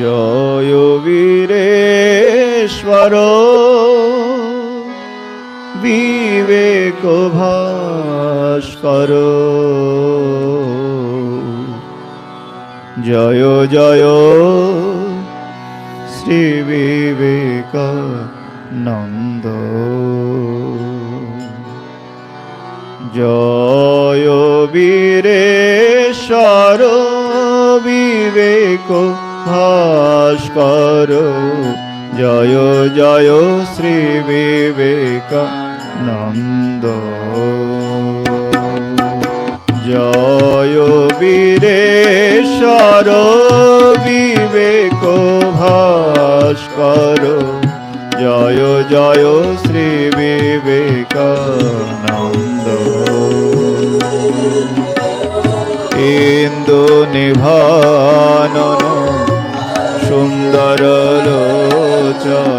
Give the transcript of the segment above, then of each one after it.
জয় বীরেশ্বর। বিবেক ভাস্কর। জয় জয়। শ্রী বিবেক নন্দ জয় বীরেশ্বর বিবেক ভাস্কর। জয় জয় শ্রী বিবেক নন্দ জয় বীরেশ্বর বিবেক ভাস্কর। জয় জয় শ্রী বিবেকানন্দ। ইন্দু নিভানন সুন্দর লোচন।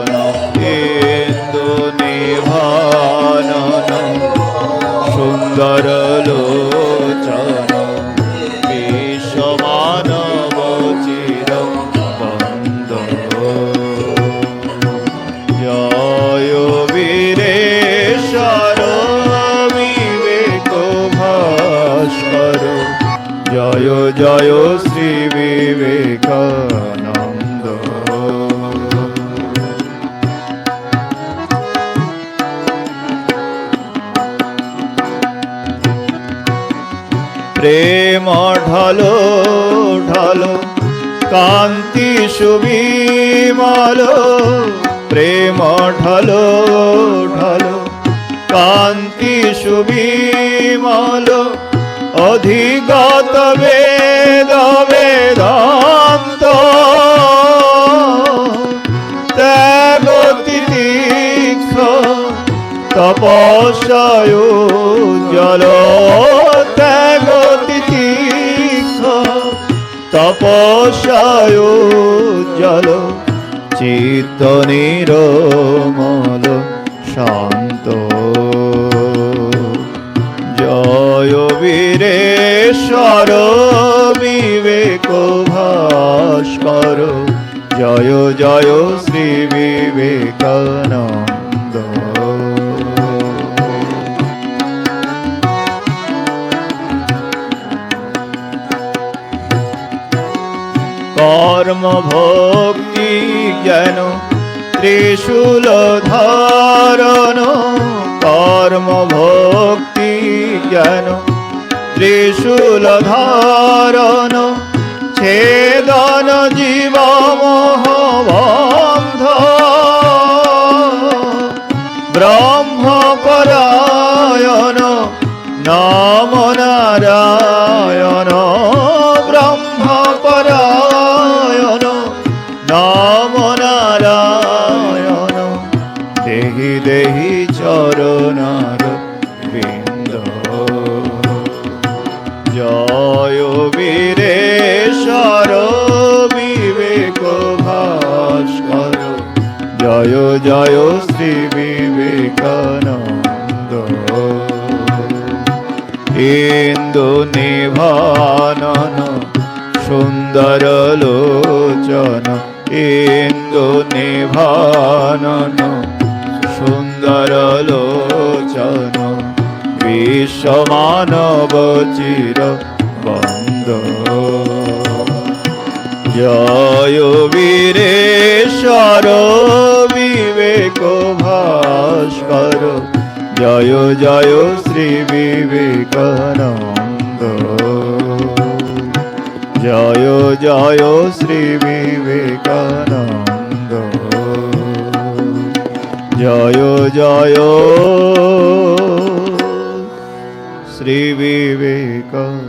জয় শ্রী বিবেকানন্দ। প্রেম ঢালো ঢালো কান্তি সুবিমল। প্রেম ঢালো ঢালো কান্তি সুবিমল। অধিগত বেদ বেদান্ত। ত্যাগ তিতিক্ষ তপস্যায় জল। ত্যাগ তিতিক্ষ তপস্যায় জল। চিত্ত নিরমল জয় শ্রী বিবেকানন্দ। কর্ম ভক্তি জ্ঞান ত্রিশূল ধারণ। কর্ম ভক্তি জ্ঞান ত্রিশূল ধারণ। ছেদন জীব সুন্দর লোচন বিশ্বমানব চির বন্দ জয় বীরেশ্বর বিবেক ভাস্কর। জয় জয় শ্রী বিবেকানন্দ। জয় জয় শ্রী বিবেকানন্দ। জয় জয়। শ্রী বিবেকানন্দ।